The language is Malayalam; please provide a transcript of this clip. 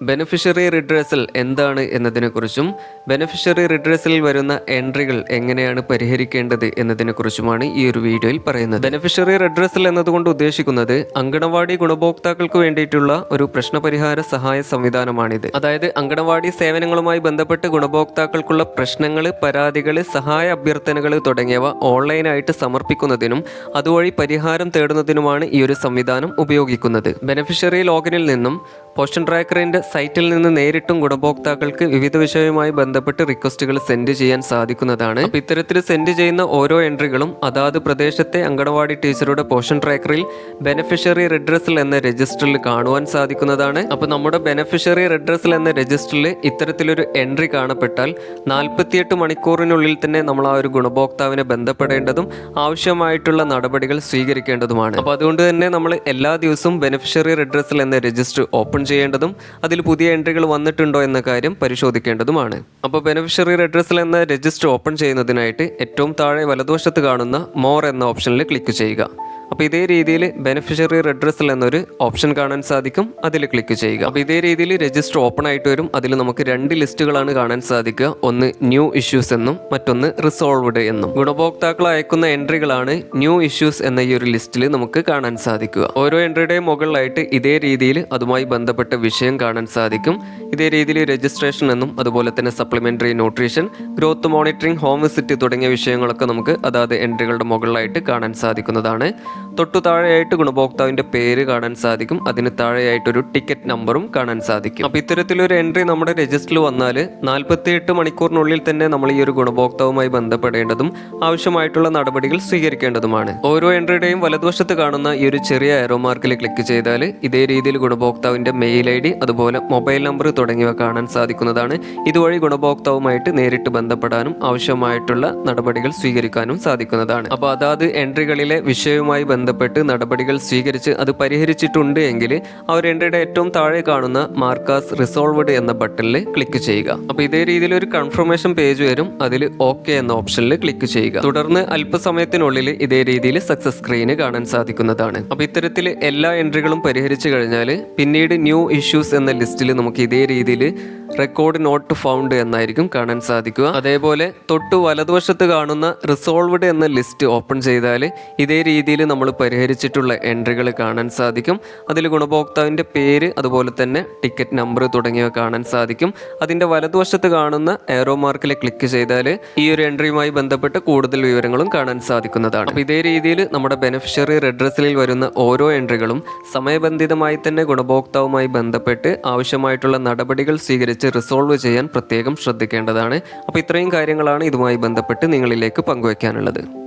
ബെനിഫിഷ്യറി റിഡ്രസൽ എന്താണ് എന്നതിനെക്കുറിച്ചും ബെനിഫിഷ്യറി റിഡ്രസലിൽ വരുന്ന എൻട്രികൾ എങ്ങനെയാണ് പരിഹരിക്കേണ്ടത് എന്നതിനെക്കുറിച്ചുമാണ് ഈ ഒരു വീഡിയോയിൽ പറയുന്നത്. ബെനിഫിഷ്യറി റിഡ്രസൽ എന്നതുകൊണ്ട് ഉദ്ദേശിക്കുന്നത് അങ്കണവാടി ഗുണഭോക്താക്കൾക്ക് വേണ്ടിയിട്ടുള്ള ഒരു പ്രശ്നപരിഹാര സഹായ സംവിധാനമാണിത്. അതായത് അങ്കണവാടി സേവനങ്ങളുമായി ബന്ധപ്പെട്ട് ഗുണഭോക്താക്കൾക്കുള്ള പ്രശ്നങ്ങൾ പരാതികൾ സഹായ അഭ്യർത്ഥനകൾ തുടങ്ങിയവ ഓൺലൈനായിട്ട് സമർപ്പിക്കുന്നതിനും അതുവഴി പരിഹാരം തേടുന്നതിനുമാണ് ഈ ഒരു സംവിധാനം ഉപയോഗിക്കുന്നത്. ബെനിഫിഷ്യറി ലോഗിനിൽ നിന്നും പോഷൻ ട്രാക്കറിന്റെ സൈറ്റിൽ നിന്ന് നേരിട്ടും ഗുണഭോക്താക്കൾക്ക് വിവിധ വിഷയവുമായി ബന്ധപ്പെട്ട് റിക്വസ്റ്റുകൾ സെൻഡ് ചെയ്യാൻ സാധിക്കുന്നതാണ്. അപ്പോൾ ഇത്തരത്തിൽ സെൻഡ് ചെയ്യുന്ന ഓരോ എൻട്രികളും അതാത് പ്രദേശത്തെ അങ്കണവാടി ടീച്ചറുടെ പോഷൻ ട്രാക്കറിൽ ബെനഫിഷ്യറി റെഡ്രസ്സിൽ എന്ന രജിസ്റ്ററിൽ കാണുവാൻ സാധിക്കുന്നതാണ്. അപ്പോൾ നമ്മുടെ ബെനഫിഷ്യറി റെഡ്രസ്സിൽ എന്ന രജിസ്റ്ററിൽ ഇത്തരത്തിലൊരു എൻട്രി കാണപ്പെട്ടാൽ നാൽപ്പത്തിയെട്ട് മണിക്കൂറിനുള്ളിൽ തന്നെ നമ്മൾ ആ ഒരു ഗുണഭോക്താവിനെ ബന്ധപ്പെടേണ്ടതും ആവശ്യമായിട്ടുള്ള നടപടികൾ സ്വീകരിക്കേണ്ടതുമാണ്. അപ്പോൾ അതുകൊണ്ട് തന്നെ നമ്മൾ എല്ലാ ദിവസവും ബെനിഫിഷ്യറി റെഡ്രസ്സിൽ എന്ന രജിസ്റ്റർ ഓപ്പൺ ചെയ്യേണ്ടതും അതിൽ പുതിയ എൻട്രികൾ വന്നിട്ടുണ്ടോ എന്ന കാര്യം പരിശോധിക്കേണ്ടതുമാണ്. അപ്പോൾ ബെനിഫിഷ്യറി അഡ്രസ്സിൽ എന്ന രജിസ്റ്റർ ഓപ്പൺ ചെയ്യുന്നതിനായിട്ട് ഏറ്റവും താഴെ വലതുവശത്ത് കാണുന്ന മോർ എന്ന ഓപ്ഷനിൽ ക്ലിക്ക് ചെയ്യുക. അപ്പോൾ ഇതേ രീതിയിൽ ബെനിഫിഷ്യറി റെഡ്രസ്സിൽ എന്നൊരു ഓപ്ഷൻ കാണാൻ സാധിക്കും. അതിൽ ക്ലിക്ക് ചെയ്യുക. അപ്പോൾ ഇതേ രീതിയിൽ രജിസ്റ്റർ ഓപ്പൺ ആയിട്ട് വരും. അതിൽ നമുക്ക് രണ്ട് ലിസ്റ്റുകളാണ് കാണാൻ സാധിക്കുക. ഒന്ന് ന്യൂ ഇഷ്യൂസ് എന്നും മറ്റൊന്ന് റിസോൾവ്ഡ് എന്നും. ഗുണഭോക്താക്കൾ അയക്കുന്ന എൻട്രികളാണ് ന്യൂ ഇഷ്യൂസ് എന്ന ഈ ഒരു ലിസ്റ്റിൽ നമുക്ക് കാണാൻ സാധിക്കുക. ഓരോ എൻട്രിയുടെയും മുകളിലായിട്ട് ഇതേ രീതിയിൽ അതുമായി ബന്ധപ്പെട്ട വിഷയം കാണാൻ സാധിക്കും. ഇതേ രീതിയിൽ രജിസ്ട്രേഷൻ എന്നും അതുപോലെ തന്നെ supplementary nutrition growth monitoring home visit തുടങ്ങിയ വിഷയങ്ങളൊക്കെ നമുക്ക് അതാത് എൻട്രികളുടെ മുകളിലായിട്ട് കാണാൻ സാധിക്കുന്നതാണ്. തൊട്ടു താഴെയായിട്ട് ഗുണഭോക്താവിന്റെ പേര് കാണാൻ സാധിക്കും. അതിന് താഴെയായിട്ട് ഒരു ടിക്കറ്റ് നമ്പറും കാണാൻ സാധിക്കും. അപ്പോൾ ഇത്തരത്തിലൊരു എൻട്രി നമ്മുടെ രജിസ്റ്ററിൽ വന്നാൽ നാൽപ്പത്തിയെട്ട് മണിക്കൂറിനുള്ളിൽ തന്നെ നമ്മൾ ഈ ഒരു ഗുണഭോക്താവുമായി ബന്ധപ്പെടേണ്ടതും ആവശ്യമായിട്ടുള്ള നടപടികൾ സ്വീകരിക്കേണ്ടതുമാണ്. ഓരോ എൻട്രിയുടെയും വലതുവശത്ത് കാണുന്ന ഈ ഒരു ചെറിയ ആരോ മാർക്കിൽ ക്ലിക്ക് ചെയ്താൽ ഇതേ രീതിയിൽ ഗുണഭോക്താവിന്റെ മെയിൽ ഐ ഡി അതുപോലെ മൊബൈൽ നമ്പർ തുടങ്ങിയവ കാണാൻ സാധിക്കുന്നതാണ്. ഇതുവഴി ഗുണഭോക്താവുമായിട്ട് നേരിട്ട് ബന്ധപ്പെടാനും ആവശ്യമായിട്ടുള്ള നടപടികൾ സ്വീകരിക്കാനും സാധിക്കുന്നതാണ്. അപ്പോൾ അതാത് എൻട്രികളിലെ വിഷയവുമായി ബന്ധപ്പെട്ട് നടപടികൾ സ്വീകരിച്ച് അത് പരിഹരിച്ചിട്ടുണ്ട് എങ്കിൽ അവരെന്റെ ഏറ്റവും താഴെ കാണുന്ന മാർക്കാസ് റിസോൾവ്ഡ് എന്ന ബട്ടണിൽ ക്ലിക്ക് ചെയ്യുക. അപ്പോൾ ഇതേ രീതിയിൽ ഒരു കൺഫർമേഷൻ പേജ് വരും. അതിൽ ഓക്കെ എന്ന ഓപ്ഷനിൽ ക്ലിക്ക് ചെയ്യുക. തുടർന്ന് അല്പസമയത്തിനുള്ളിൽ ഇതേ രീതിയിൽ സക്സസ് സ്ക്രീന് കാണാൻ സാധിക്കുന്നതാണ്. അപ്പോൾ ഇത്തരത്തിൽ എല്ലാ എൻട്രികളും പരിഹരിച്ചു കഴിഞ്ഞാൽ പിന്നീട് ന്യൂ ഇഷ്യൂസ് എന്ന ലിസ്റ്റിൽ നമുക്ക് ഇതേ രീതിയിൽ റെക്കോർഡ് നോട്ട് ഫൗണ്ട് എന്നായിരിക്കും കാണാൻ സാധിക്കുക. അതേപോലെ തൊട്ട് വലതുവശത്ത് കാണുന്ന റിസോൾവ്ഡ് എന്ന ലിസ്റ്റ് ഓപ്പൺ ചെയ്താൽ ഇതേ രീതിയിൽ നമ്മൾ പരിഹരിച്ചിട്ടുള്ള എൻട്രികൾ കാണാൻ സാധിക്കും. അതിൽ ഗുണഭോക്താവിന്റെ പേര് അതുപോലെ തന്നെ ടിക്കറ്റ് നമ്പർ തുടങ്ങിയവ കാണാൻ സാധിക്കും. അതിന്റെ വലതുവശത്ത് കാണുന്ന എയറോ മാർക്കിൽ ക്ലിക്ക് ചെയ്താൽ ഈ ഒരു എൻട്രിയുമായി ബന്ധപ്പെട്ട് കൂടുതൽ വിവരങ്ങളും കാണാൻ സാധിക്കുന്നതാണ്. അപ്പോൾ ഇതേ രീതിയിൽ നമ്മുടെ ബെനിഫിഷ്യറി റെഡ്രസ്സിൽ വരുന്ന ഓരോ എൻട്രികളും സമയബന്ധിതമായി തന്നെ ഗുണഭോക്താവുമായി ബന്ധപ്പെട്ട് ആവശ്യമായിട്ടുള്ള നടപടികൾ സ്വീകരിച്ച് റിസോൾവ് ചെയ്യാൻ പ്രത്യേകം ശ്രദ്ധിക്കേണ്ടതാണ്. അപ്പോൾ ഇത്രയും കാര്യങ്ങളാണ് ഇതുമായി ബന്ധപ്പെട്ട് നിങ്ങളിലേക്ക് പങ്കുവയ്ക്കാനുള്ളത്